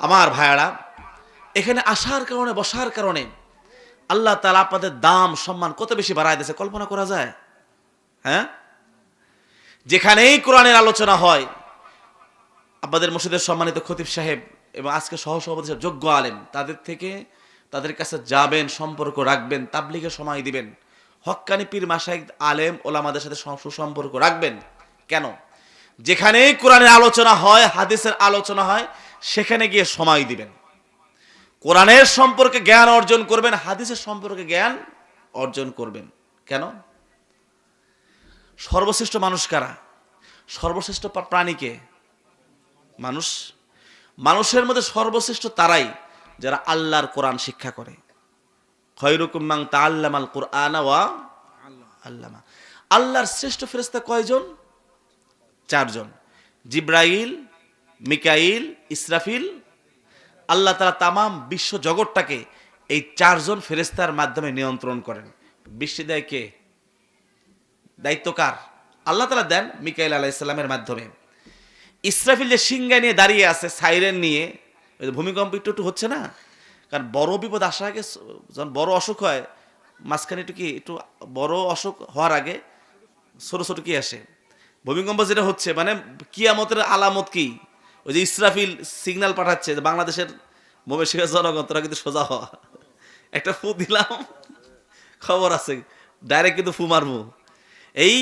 আমার ভাইয়ারা, এখানে আসার কারণে, বসার কারণে আল্লাহ তালা আপনাদের দাম, সম্মান কত বেশি বাড়ায় দিয়েছে, কল্পনা করা যায়? হ্যাঁ? যেখানেই কোরআনের আলোচনা হয়, আপনাদের মসজিদের সম্মানিত খতিব সাহেব এবং আজকে সহ সভাপতি সাহেব, যোগ্য আলেম, তাদের থেকে তাদের কাছে যাবেন, সম্পর্ক রাখবেন, তাবলিগে সময় দিবেন। হক্কানি পীর মাসাইক আলেম, ওলামাদের সাথে সুসম্পর্ক রাখবেন। কেন? যেখানেই কোরআনের আলোচনা হয়, হাদিসের আলোচনা হয় সেখানে গিয়ে সময় দিবেন। কোরআনের সম্পর্কে জ্ঞান অর্জন করবেন, হাদিসের সম্পর্কে জ্ঞান অর্জন করবেন। কেন? সর্বশ্রেষ্ঠ মানুষ কারা? সর্বশ্রেষ্ঠ প্রাণীকে মানুষ। মানুষের মধ্যে সর্বশ্রেষ্ঠ তারাই যারা আল্লাহর কোরআন শিক্ষা করে। খয়রুকুম্মাং তাআল্লামাল কুরআনা ওয়া আল্লামা। আল্লাহর শ্রেষ্ঠ ফেরেশতা কয়জন? চারজন। জিব্রাইল মিকাইল, ইসরাফিল, আল্লাহ তালা তামাম বিশ্ব জগৎটাকে এই চারজন ফেরেস্তার মাধ্যমে নিয়ন্ত্রণ করেন। বৃষ্টি দেয় কে? দায়িত্ব কার? আল্লাহ তালা দেন মিকাইল আলাহ ইসলামের মাধ্যমে। ইসরাফিল যে সিংহা নিয়ে দাঁড়িয়ে আছে, সাইরেন নিয়ে ভূমিকম্প একটু একটু হচ্ছে না? কারণ বড় বিপদ আসার আগে যখন বড় অসুখ হয়, মাঝখানে একটু কি একটু বড় অসুখ হওয়ার আগে ছোট ছোট কি আসে? ভূমিকম্প যেটা হচ্ছে মানে কিয়ামতের আলামত কি? ওই যে ইসরাফিল সিগনাল পাঠাচ্ছে যে বাংলাদেশের মবেশিকের জনগণ, তোরা কিন্তু সোজা হওয়া একটা ফু দিলাম, খবর আছে ডাইরেক্ট কিন্তু ফু মারবো। এই